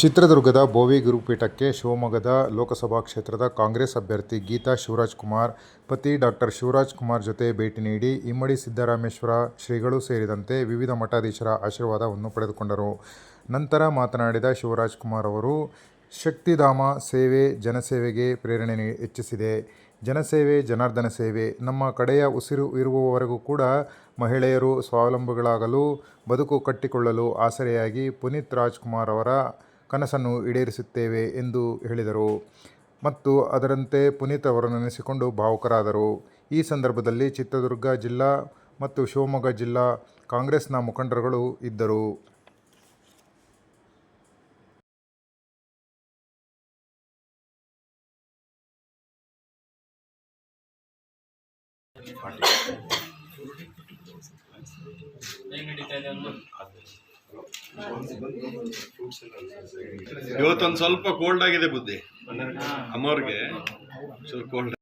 ಚಿತ್ರದುರ್ಗದ ಬೋವಿ ಗುರುಪೀಠಕ್ಕೆ ಶಿವಮೊಗ್ಗದ ಲೋಕಸಭಾ ಕ್ಷೇತ್ರದ ಕಾಂಗ್ರೆಸ್ ಅಭ್ಯರ್ಥಿ ಗೀತಾ ಶಿವರಾಜ್ ಕುಮಾರ್, ಪತಿ ಡಾಕ್ಟರ್ ಶಿವರಾಜ್ ಕುಮಾರ್ ಜೊತೆ ಭೇಟಿ ನೀಡಿ ಇಮ್ಮಡಿ ಸಿದ್ದರಾಮೇಶ್ವರ ಶ್ರೀಗಳು ಸೇರಿದಂತೆ ವಿವಿಧ ಮಠಾಧೀಶರ ಆಶೀರ್ವಾದವನ್ನು ಪಡೆದುಕೊಂಡರು. ನಂತರ ಮಾತನಾಡಿದ ಶಿವರಾಜ್ ಕುಮಾರ್ ಅವರು, ಶಕ್ತಿಧಾಮ ಸೇವೆ ಜನಸೇವೆಗೆ ಪ್ರೇರಣೆ ಹೆಚ್ಚಿಸಿದೆ. ಜನಸೇವೆ, ಜನಾರ್ದನ ಸೇವೆ. ನಮ್ಮ ಕಡೆಯ ಉಸಿರು ಇರುವವರೆಗೂ ಕೂಡ ಮಹಿಳೆಯರು ಸ್ವಾವಲಂಬಿಗಳಾಗಲು, ಬದುಕು ಕಟ್ಟಿಕೊಳ್ಳಲು ಆಸರೆಯಾಗಿ ಪುನೀತ್ ರಾಜ್ಕುಮಾರ್ ಅವರ ಕನಸನ್ನು ಈಡೇರಿಸುತ್ತೇವೆ ಎಂದು ಹೇಳಿದರು. ಮತ್ತು ಅದರಂತೆ ಪುನೀತ್ ಅವರು ನೆನೆಸಿಕೊಂಡು ಭಾವುಕರಾದರು. ಈ ಸಂದರ್ಭದಲ್ಲಿ ಚಿತ್ರದುರ್ಗ ಜಿಲ್ಲಾ ಮತ್ತು ಶಿವಮೊಗ್ಗ ಜಿಲ್ಲಾ ಕಾಂಗ್ರೆಸ್ನ ಮುಖಂಡರುಗಳು ಇದ್ದರು. ಇವತ್ತೊಂದು ಸ್ವಲ್ಪ ಕೋಲ್ಡ್ ಆಗಿದೆ ಬುದ್ಧಿ. ಅಮ್ಮವ್ರಿಗೆ. ಸ್ವಲ್ಪ ಕೋಲ್ಡ್